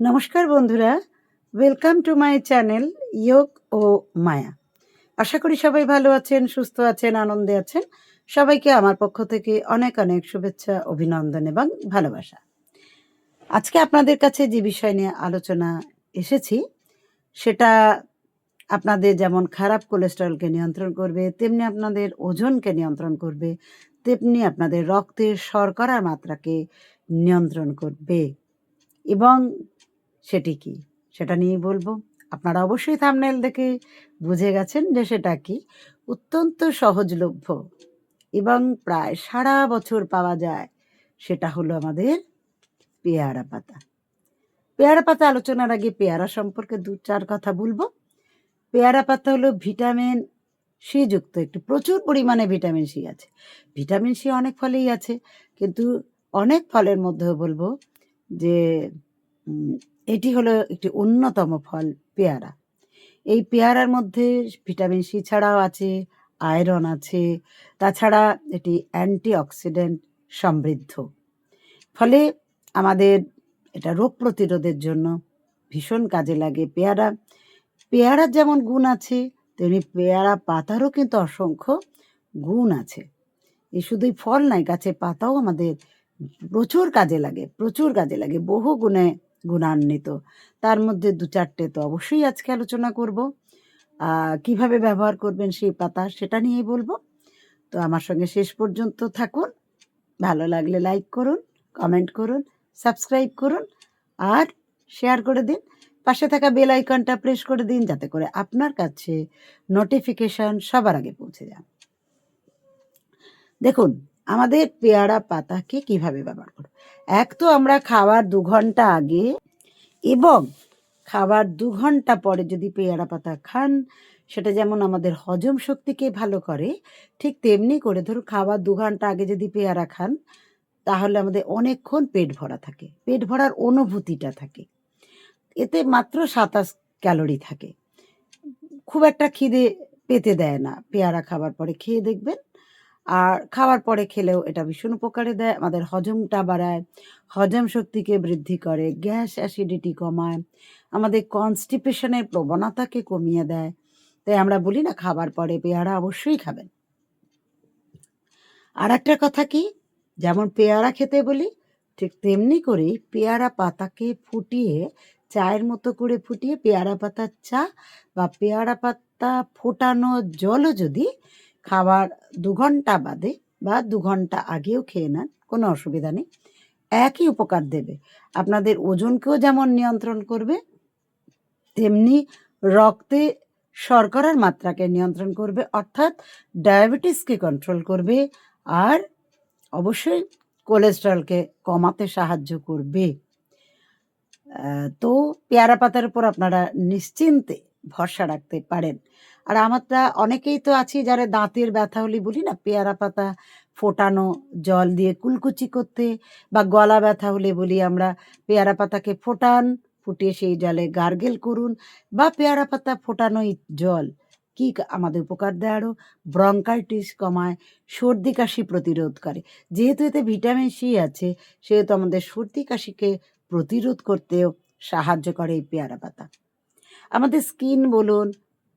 নমস্কার বন্ধুরা welcome to my channel যোগ ও মায়া আশা করি সবাই ভালো আছেন, সুস্থ আছেন, আনন্দে আছেন। সবাইকে আমার পক্ষ থেকে অনেক অনেক শুভেচ্ছা, অভিনন্দন এবং ভালোবাসা। আজকে আপনাদের কাছে যে বিষয় নিয়ে আলোচনা এসেছি, সেটা আপনাদের যেমন খারাপ কোলেস্টেরলকে নিয়ন্ত্রণ করবে, তেমনি আপনাদের ওজনকে নিয়ন্ত্রণ করবে, তেমনি আপনাদের রক্তের শর্করার মাত্রাকে নিয়ন্ত্রণ করবে। এবং সেটি কি? সেটা নিয়েই বলব। আপনারা অবশ্যই থামনেল দেখে বুঝে গেছেন যে সেটা কি। অত্যন্ত সহজলভ্য এবং প্রায় সারা বছর পাওয়া যায়। সেটা হলো আমাদের পেয়ারা পাতা। পেয়ারা পাতা আলোচনার আগে পেয়ারা সম্পর্কে দু চার কথা বলব। পেয়ারা পাতা হলো ভিটামিন সি যুক্ত। একটি প্রচুর পরিমাণে ভিটামিন সি আছে। ভিটামিন সি অনেক ফলেই আছে। কিন্তু অনেক ফলের মধ্যেও বলব যে এটি হলো একটি অন্যতম ফল, পেয়ারা। এই পেয়ারার মধ্যে ভিটামিন সি ছাড়াও আছে, আয়রন আছে, তাছাড়া এটি অ্যান্টিঅক্সিডেন্ট সমৃদ্ধ। ফলে আমাদের এটা রোগ প্রতিরোধের জন্য ভীষণ কাজে লাগে পেয়ারা। পেয়ারার যেমন গুণ আছে, তেমনি পেয়ারা পাতারও কিন্তু অসংখ্য গুণ আছে। এই শুধুই ফল নাই গাছের পাতাও আমাদের প্রচুর কাজে লাগে, প্রচুর কাজে লাগে, বহু গুণে গুণান্বিত। তার মধ্যে দু চারটে তো অবশ্যই আজকে আলোচনা করব। কীভাবে ব্যবহার করবেন সেই পাতা সেটা নিয়েই বলব। তো আমার সঙ্গে শেষ পর্যন্ত থাকুন। ভালো লাগলে লাইক করুন, কমেন্ট করুন, সাবস্ক্রাইব করুন আর শেয়ার করে দিন। পাশে থাকা বেল আইকনটা প্রেস করে দিন যাতে করে আপনার কাছে নোটিফিকেশন সবার আগে পৌঁছে যান দেখুন আমাদের পেয়ারা পাতাকে কীভাবে ব্যবহার করব? এক তো আমরা খাওয়ার দু ঘণ্টা আগে এবং খাবার দু ঘণ্টা পরে যদি পেয়ারা পাতা খান, সেটা যেমন আমাদের হজম শক্তিকে ভালো করে, ঠিক তেমনি করে ধরুন খাবার দু ঘণ্টা আগে যদি পেয়ারা খান, তাহলে আমাদের অনেকক্ষণ পেট ভরা থাকে, পেট ভরার অনুভূতিটা থাকে। এতে মাত্র সাতাশ ক্যালোরি থাকে। খুব একটা খিদে পেতে দেয় না, পেয়ারা খাবার পরে খেয়ে দেখবেন। আর খাওয়ার পরে খেলেও এটা ভীষণ উপকারে দেয়। আমাদের হজমটা বাড়ায়, হজম শক্তিকে বৃদ্ধি করে, গ্যাস অ্যাসিডিটি কমায়, আমাদের কনস্টিপেশনের প্রবণতাকে কমিয়ে দেয়। তাই আমরা বলি না, খাবার পরে পেয়ারা অবশ্যই খাবেন। আর একটা কথা কি? যেমন পেয়ারা খেতে বলি, ঠিক তেমনি করে পেয়ারা পাতাকে ফুটিয়ে, চায়ের মতো করে ফুটিয়ে পেয়ারা পাতার চা বা পেয়ারা পাতা ফোটানো জলও যদি খাবার দু ঘণ্টা বাদে বা দু ঘণ্টা আগেও খেয়ে নেন, কোনো অসুবিধা নেই। একই উপকার দেবে। আপনাদের ওজনকেও যেমন নিয়ন্ত্রণ করবে, তেমনি রক্তে শর্করার মাত্রাকে নিয়ন্ত্রণ করবে, অর্থাৎ ডায়াবেটিসকে কন্ট্রোল করবে আর অবশ্যই কোলেস্ট্রলকে কমাতে সাহায্য করবে। তো পেয়ারা পাতার উপর আপনারা নিশ্চিন্তে ভরসা রাখতে পারেন। আর আমরা অনেকেই তো আছি যারা দাঁতের ব্যথা হলে বলি না, পেয়ারা পাতা ফোটানো, জল দিয়ে কুলকুচি করতে বা গলা ব্যথা হলে বলি আমরা পেয়ারা পাতাকে ফোটান, ফুটিয়ে সেই জলে গার্গেল করুন বা পেয়ারা পাতা ফোটানো এই জল। কি আমাদের উপকার দেয় আরও ব্রঙ্কাইটিস কমায়, সর্দি কাশি প্রতিরোধ করে। যেহেতু এতে ভিটামিন সি আছে, সেহেতু আমাদের সর্দি কাশিকে প্রতিরোধ করতেও সাহায্য করে এই পেয়ারা পাতা। আমাদের স্কিন বলুন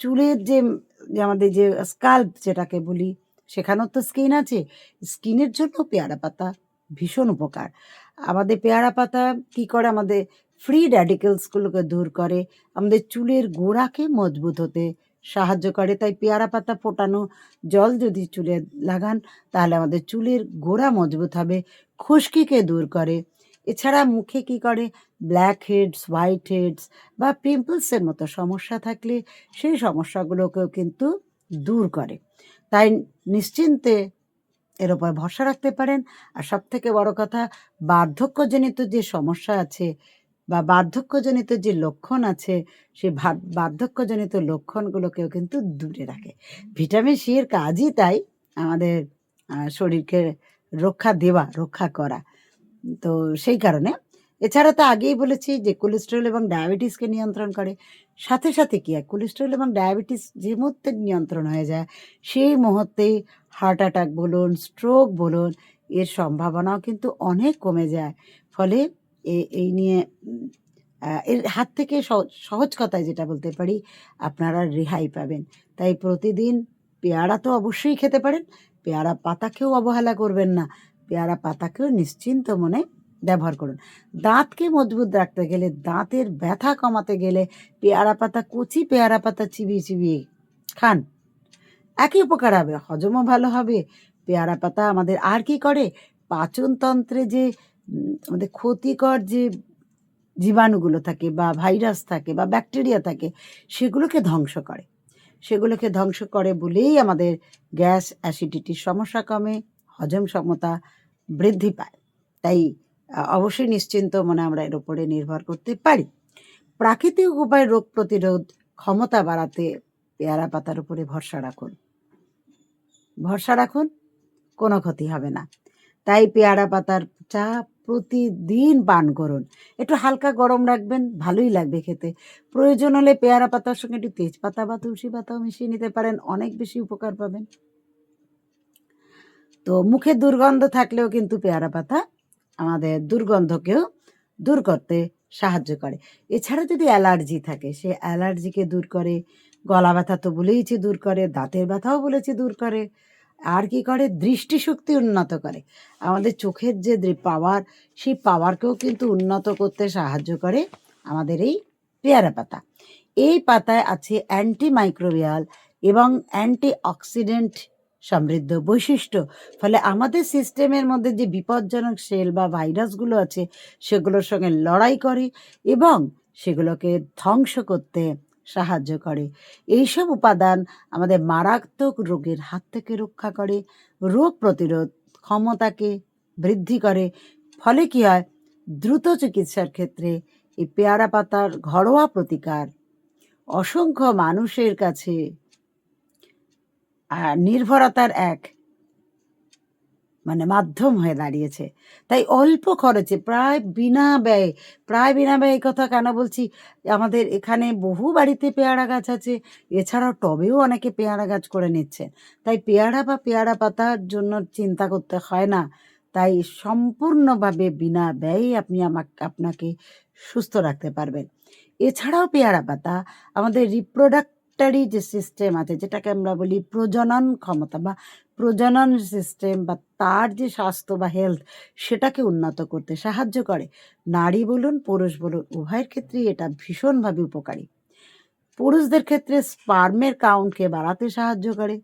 চুলের যে আমাদের যে স্কাল্প যেটাকে বলি, সেখানেও তো স্কিন আছে। স্কিনের জন্য পেয়ারা পাতা ভীষণ উপকার। আমাদের পেয়ারা পাতা কি করে? আমাদের ফ্রি র্যাডিক্যালসগুলোকে দূর করে, আমাদের চুলের গোড়াকে মজবুত হতে সাহায্য করে। তাই পেয়ারা পাতা ফোটানো, জল যদি চুলে লাগান, তাহলে আমাদের চুলের গোড়া মজবুত হবে, খুশকিকে দূর করে। এছাড়া মুখে কি করে? ব্ল্যাক হেডস হোয়াইট হেডস বা পিম্পলসের মতো সমস্যা থাকলে সেই সমস্যাগুলোকেও কিন্তু দূর করে। তাই নিশ্চিন্তে এর উপর ভরসা রাখতে পারেন। আর সব থেকে বড় কথা, বার্ধক্যজনিত যে সমস্যা আছে বা বার্ধক্যজনিত যে লক্ষণ আছে ভা- বার্ধক্যজনিত লক্ষণগুলোকেও কিন্তু দূরে রাখে। ভিটামিন সি এর কাজই তাই আমাদের শরীরকে রক্ষা দেওয়া, রক্ষা করা। তো সেই কারণে। এছাড়া তো আগেই বলেছি যে কোলেস্টেরল এবং ডায়াবেটিসকে নিয়ন্ত্রণ করে। সাথে সাথে কি হয় কোলেস্টেরল এবং ডায়াবেটিস যে মুহূর্তে নিয়ন্ত্রণ হয়ে যায়, সেই মুহূর্তেই হার্ট অ্যাটাক বলুন স্ট্রোক বলুন, এর সম্ভাবনাও কিন্তু অনেক কমে যায়। ফলে এই নিয়ে এর হাত থেকে সহজ কথায় যেটা বলতে পারি, আপনারা রেহাই পাবেন। তাই প্রতিদিন পেয়ারা তো অবশ্যই খেতে পারেন, পেয়ারা পাতাকেও অবহেলা করবেন না। পেয়ারা পাতাকেও নিশ্চিন্ত মনে ব্যবহার করুন। দাঁতকে মজবুত রাখতে গেলে, দাঁতের ব্যথা কমাতে গেলে পেয়ারা পাতা, কচি পেয়ারা পাতা চিবিয়ে চিবিয়ে খান। একই উপকার হবে, হজমও ভালো হবে। পেয়ারা পাতা আমাদের আর কি করে? পাচনতন্ত্রে যে আমাদের ক্ষতিকর যে জীবাণুগুলো থাকে বা ভাইরাস থাকে বা ব্যাকটেরিয়া থাকে, সেগুলোকে ধ্বংস করে। সেগুলোকে ধ্বংস করে বলেই আমাদের গ্যাস অ্যাসিডিটির সমস্যা কমে। হজম ক্ষমতা বৃদ্ধি পায়। তাই অবশ্যই নিশ্চিন্ত মনে আমরা এর উপরে নির্ভর করতে পারি। প্রাকৃতিক উপায়ে রোগ প্রতিরোধ ক্ষমতা বাড়াতে পেয়ারা পাতার উপরে ভরসা রাখুন। ভরসা রাখুন, কোনো ক্ষতি হবে না। তাই পেয়ারা পাতার চা প্রতিদিন পান করুন। একটু হালকা গরম রাখবেন, ভালোই লাগবে খেতে। প্রয়োজন হলে পেয়ারা পাতার সঙ্গে একটু তেজপাতা বা তুলসী পাতাও মিশিয়ে নিতে পারেন, অনেক বেশি উপকার পাবেন। তো মুখে দুর্গন্ধ থাকলেও কিন্তু পেয়ারা পাতা আমাদের দুর্গন্ধকেও দূর করতে সাহায্য করে। এছাড়া যদি অ্যালার্জি থাকে, সে অ্যালার্জিকে দূর করে, গলা ব্যথা তো বলেইছি দূর করে, দাঁতের ব্যথাও বলেছি দূর করে, আর কি করে? দৃষ্টিশক্তি উন্নত করে। আমাদের চোখের যে পাওয়ার সেই পাওয়ারকেও কিন্তু উন্নত করতে সাহায্য করে আমাদের এই পেয়ারা পাতা। এই পাতায় আছে অ্যান্টি মাইক্রোবিয়াল এবং অ্যান্টি অক্সিডেন্ট সমৃদ্ধ বৈশিষ্ট্য। ফলে আমাদের সিস্টেমের মধ্যে যে বিপজ্জনক সেল বা ভাইরাসগুলো আছে, সেগুলোর সঙ্গে লড়াই করে এবং সেগুলোকে ধ্বংস করতে সাহায্য করে। এইসব উপাদান আমাদের মারাত্মক রোগের হাত থেকে রক্ষা করে, রোগ প্রতিরোধ ক্ষমতাকে বৃদ্ধি করে। ফলে কি হয়? দ্রুত চিকিৎসার ক্ষেত্রে এই পেয়ারা পাতার ঘরোয়া প্রতিকার অসংখ্য মানুষের কাছে নির্ভরতার এক মানে মাধ্যম হয়ে দাঁড়িয়েছে। তাই অল্প খরচে প্রায় বিনা ব্যয়, প্রায় বিনা ব্যয় কথা কেন বলছি? আমাদের এখানে বহু বাড়িতে পেয়ারা গাছ আছে, এছাড়াও টবেও অনেকে পেয়ারা গাছ করে নিচ্ছেন তাই পেয়ারা বা পেয়ারা পাতার জন্য চিন্তা করতে হয় না। তাই সম্পূর্ণভাবে বিনা ব্যয়ে আপনি আমাকে, আপনাকে সুস্থ রাখতে পারবেন। এছাড়াও পেয়ারা পাতা আমাদের রিপ্রোডাক্টারি যে সিস্টেম আছে, যেটাকে আমরা বলি প্রজনন ক্ষমতা বা প্রজনন সিস্টেম বা তার যে স্বাস্থ্য বা হেলথ সেটাকে উন্নত করতে সাহায্য করে। নারী বলুন, পুরুষ বলুন, উভয়ের ক্ষেত্রেই এটা ভীষণভাবে উপকারী। পুরুষদের ক্ষেত্রে স্পার্মের কাউন্টকে বাড়াতে সাহায্য করে,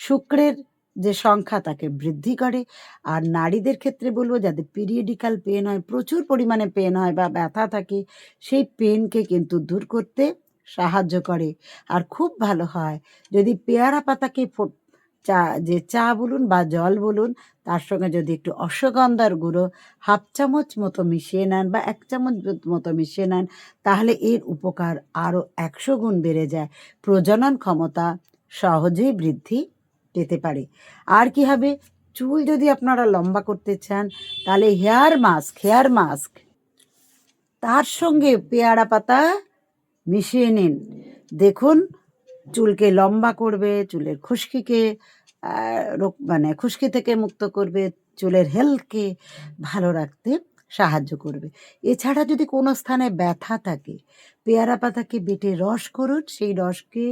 শুক্রের যে সংখ্যা তাকে বৃদ্ধি করে, আর নারীদের ক্ষেত্রে বলব, যাদের পিরিয়ডিক্যাল পেন হয়, প্রচুর পরিমাণে পেন হয় বা ব্যথা থাকে, সেই পেনকে কিন্তু দূর করতে সাহায্য করে। আর খুব ভালো হয়, যদি পেয়ারা পাতাকে চা, যে চা বলুন বা জল বলুন, তার সঙ্গে যদি একটু অশ্বগন্ধার গুঁড়ো হাফ চামচ মতো মিশিয়ে নেন বা এক চামচ মতো মিশিয়ে নেন, তাহলে এর উপকার আরও একশো গুণ বেড়ে যায়। প্রজনন ক্ষমতা সহজেই বৃদ্ধি পেতে পারে। আর কি হবে? চুল যদি আপনারা লম্বা করতে চান, তাহলে হেয়ার মাস্ক হেয়ার মাস্ক। তার সঙ্গে পেয়ারা পাতা মিশিয়ে নিন। দেখুন, চুলকে লম্বা করবে, চুলের খুশকিকে মানে খুশকি থেকে মুক্ত করবে, চুলের হেলথকে ভালো রাখতে সাহায্য করবে। এছাড়া যদি কোনো স্থানে ব্যথা থাকে, পেয়ারা পাতাকে বেটে রস করুন, সেই রসকে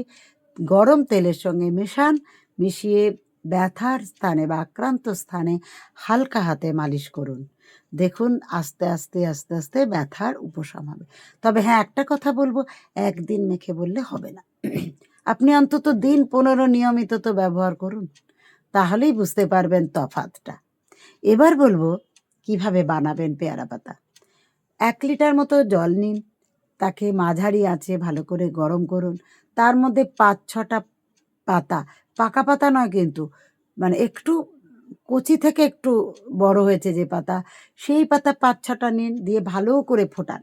গরম তেলের সঙ্গে মেশান, মিশিয়ে ব্যথার স্থানে বা আক্রান্ত স্থানে হালকা হাতে মালিশ করুন। দেখুন, আস্তে আস্তে আস্তে আস্তে ব্যথার উপশম হবে। তবে হ্যাঁ একটা কথা বলব, একদিন মেখে বললে হবে না। আপনি অন্তত দিন পনেরো নিয়মিত তো ব্যবহার করুন, তাহলেই বুঝতে পারবেন তফাতটা এবার বলব, কীভাবে বানাবেন পেয়ারা পাতা? এক লিটার মতো জল নিন, তাকে মাঝারি আঁচে ভালো করে গরম করুন। তার মধ্যে পাঁচ, ছটা পাতা, পাকা পাতা নয় কিন্তু মানে একটু কচি থেকে একটু বড় হয়েছে যে পাতা, সেই পাতা পাঁচ ছটা নিন, দিয়ে ভালো করে ফোটান।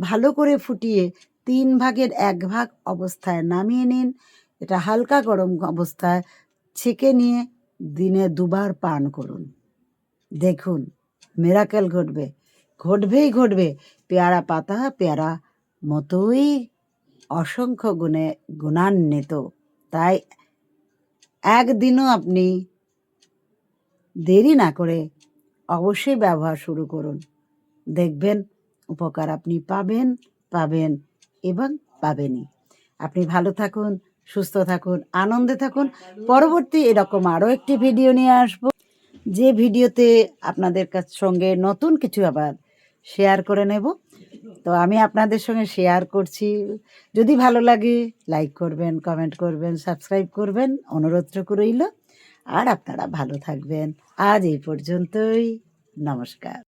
ভালো করে ফুটিয়ে তিন ভাগের এক ভাগ অবস্থায় নামিয়ে নিন। এটা হালকা গরম অবস্থায় ছেঁকে নিয়ে দিনে দুবার পান করুন। দেখুন মেরাকেল ঘটবে। ঘটবেই ঘটবে। পেয়ারা পাতা, পেয়ারা মতোই অসংখ্য গুণে গুণান্বিত। তাই একদিনও আপনি দেরি না করে অবশ্যই ব্যবহার শুরু করুন। দেখবেন উপকার আপনি পাবেন পাবেন এবং পাবেনই। আপনি ভালো থাকুন, সুস্থ থাকুন, আনন্দে থাকুন। পরবর্তী এরকম আরও একটি ভিডিও নিয়ে আসব। যে ভিডিওতে আপনাদের কাছ সঙ্গে নতুন কিছু আবার শেয়ার করে নেব। তো আমি আপনাদের সঙ্গে শেয়ার করছি। যদি ভালো লাগে, লাইক করবেন, কমেন্ট করবেন, সাবস্ক্রাইব করবেন। অনুরোধটুকু রইল। আর আপনারা ভালো থাকবেন। আজ এই পর্যন্তই। নমস্কার।